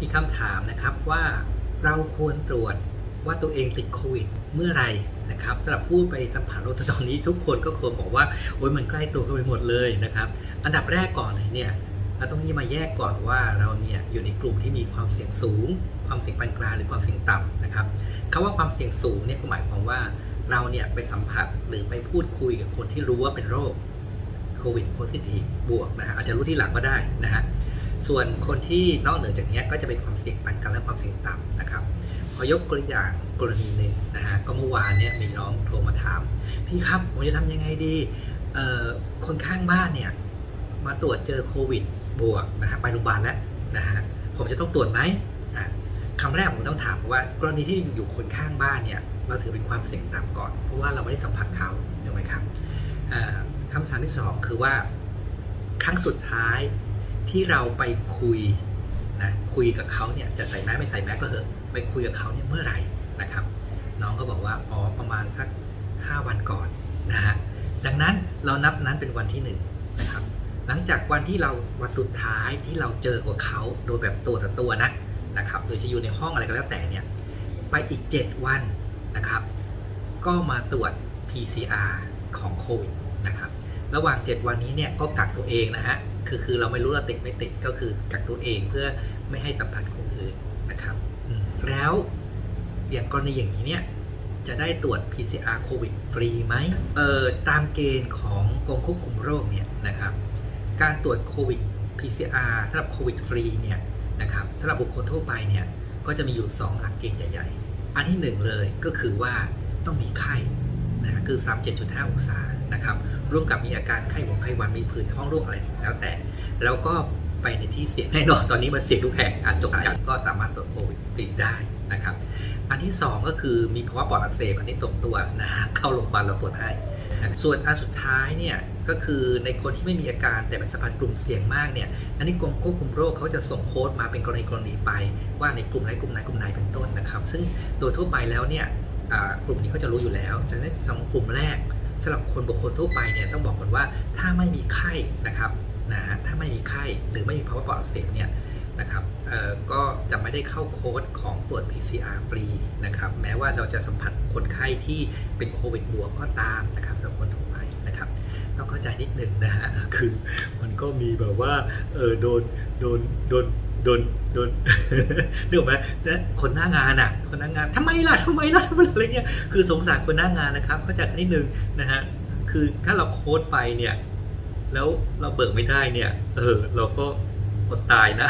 มีคำถามนะครับว่าเราควรตรวจว่าตัวเองติดโควิดเมื่อไหรนะครับสำหรับผู้ไปสัมผัสโรคตอนนี้ทุกคนก็ควรบอกว่าโอ้ยมันใกล้ตัวกันไปหมดเลยนะครับอันดับแรกก่อนเลยเนี่ยเราต้องนี่มาแยกก่อนว่าเราเนี่ยอยู่ในกลุ่มที่มีความเสี่ยงสูง ความเสี่ยงปานกลางหรือความเสี่ยงต่ำนะครับคำว่าความเสี่ยงสูงเนี่ยก็หมายความว่าเราเนี่ยไปสัมผัสหรือไปพูดคุยกับคนที่รู้ว่าเป็นโรคโควิดโพซิทีฟบวกนะฮะอาจจะรู้ที่หลังก็ได้นะฮะ ส่วนคนที่นอกเหนือจากนี้ก็จะเป็นความเสี่ยงปานกลางและความเสี่ยงต่ำนะครับพอยกตัวอย่างกรณีหนึ่งนะฮะก็เมื่อวานเนี่ยมีน้องโทรมาถาม พี่ครับผมจะทำยังไงดีเอ่อคนข้างบ้านเนี่ยมาตรวจเจอโควิดบวกนะฮะไปโรงพยาบาลแล้วนะฮะผมจะต้องตรวจไหมอะคำแรกผมต้องถามว่ากรณีที่อยู่คนข้างบ้านเนี่ยเราถือเป็นความเสี่ยงต่ำก่อน เพราะว่าเราไม่ได้สัมผัสเขาถูกไหมครับอ่าคำถามที่สองคือว่า ครั้งสุดท้าย ที่เราไปคุยนะคุยกับเขาเนี่ยจะใส่แมสไม่ใส่แมสก็เถอะไปคุยกับเขาเนี่ยเมื่อไหร่นะครับ น้องก็บอกว่าอ๋อประมาณสัก 5 วันก่อนนะฮะดังนั้นเรานับนั้นเป็นวันที่1นงนะครับหลังจากวันที่เราวันสุดท้ายที่เราเจอกับเขาโดยแบบตัวต่อตัวนะนะครับหรือจะอยู่ในห้องอะไรก็แล้วแต่เนี่ยไปอีก 7 วันนะครับ ก็มาตรวจ PCR ของโควิดนะครับ ระหว่าง 7 วันนี้เนี่ยก็กักตัวเองนะฮะ คือคือเราไม่รู้เราติดไม่ติดก็คือกักตัวเองเพื่อไม่ให้สัมผัสคนอื่นนะครับอืมแล้วอย่างกรณีอย่างนี้เนี่ยจะได้ตรวจ PCR โควิดฟรีไหมเอ่อตามเกณฑ์ของกรมควบคุมโรคเนี่ยนะครับ การตรวจโควิด PCR สำหรับโควิดฟรีเนี่ยนะครับสำหรับบุคคลทั่วไปเนี่ยก็จะมีอยู่ 2 หลักเกณฑ์ใหญ่ ๆ อันที่ 1 เลยก็คือว่าต้องมีไข้ นะคือ 37.5 องศานะครับร่วมกับมีอาการไข้หวัดไข้หวัดมีผื่นท้องร่วงอะไรแล้วแต่ แล้วก็ไปในที่เสี่ยงแน่นอนตอนนี้มันเสี่ยงทุกแห่งอาจจบกันก็สามารถตรวจโควิดฟรีได้นะครับ อันที่ 2 ก็คือมีภาวะปอดอักเสบอันนี้ตรงตัวนะฮะเข้าโรงพยาบาลเราตรวจให้ส่วนอันสุดท้ายเนี่ยก็คือในคนที่ไม่มีอาการแต่เป็นสัมผัสกลุ่มเสี่ยงมากเนี่ย อันนี้กรมควบคุมโรคเขาจะส่งโค้ดมาเป็นกรณีกรณีไป ว่าในกลุ่มไหนกลุ่มไหนกลุ่มไหนเป็นต้นนะครับ ซึ่งโดยทั่วไปแล้วเนี่ย กลุ่มนี้เขาจะรู้อยู่แล้วจะได้สองกลุ่มแรกสำหรับคนบุคคลทั่วไปเนี่ยต้องบอกก่อนว่าถ้าไม่มีไข้นะครับนะฮะถ้าไม่มีไข้หรือไม่มีภาวะปอดอักเสบเนี่ยนะครับก็จะไม่ได้เข้าโค้ดของตรวจ PCR ฟรีนะครับแม้ว่าเราจะสัมผัสคนไข้ที่เป็นโควิดบวกก็ตามนะครับสำหรับคนทั่วไปนะครับต้องเข้าใจนิดนึงนะฮะคือมันก็มีแบบว่าเออโดนโดนโดน โดนโดนนึกออกไหมนะคนหน้างานอะ คนหน้างานทำไมล่ะทำไมล่ะทำไมอะไรเงี้ยคือสงสารคนหน้างานนะครับ เข้าใจนิดนึงนะฮะคือถ้าเราโค้ดไปเนี่ย แล้วเราเบิกไม่ได้เนี่ย เออ เราก็อดตายนะ